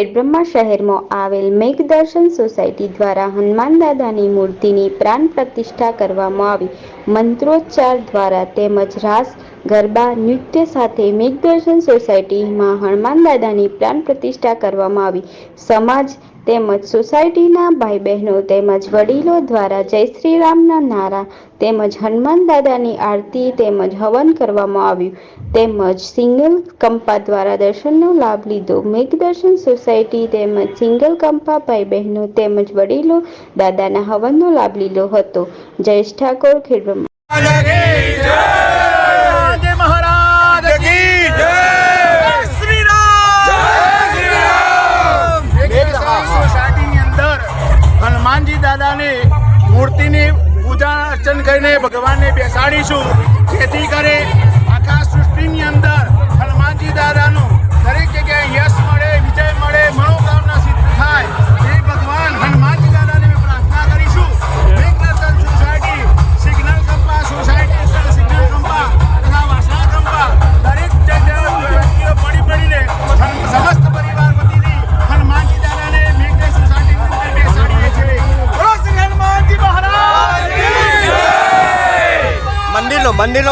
ખેડબ્રહ્મા શહેરમાં આવેલ મેઘદર્શન સોસાયટી દ્વારા હનુમાન દાદાની મૂર્તિની પ્રાણ પ્રતિષ્ઠા કરવામાં આવી. મંત્રોચ્ચાર દ્વારા તેમજ રાસ ગરબા, નૃત્ય સાથે મેઘદર્શન સોસાયટીમાં હનુમાન દાદાની પ્રાણ પ્રતિષ્ઠા કરવામાં આવી. સમાજ તેમજ સોસાયટીના ભાઈ બહેનો તેમજ વડીલો દ્વારા જય શ્રી રામના નારા તેમજ હનુમાન દાદાની આરતી તેમજ હવન કરવામાં આવ્યું. તેમજ સિંગલ કંપા દ્વારા દર્શનનો લાભ લીધો. મેઘદર્શન સોસાયટી તેમજ સિંગલ કંપા ભાઈ બહેનો તેમજ વડીલો દાદાના હવનનો લાભ લીધો હતો. જયેશ ઠાકોર ખેડબ્રહ્મા દાદાની મૂર્તિની પૂજા અર્ચન કરીને ભગવાનને બેસાડીશું જેથી કરી આખા સૃષ્ટિની અંદર மண்ணில்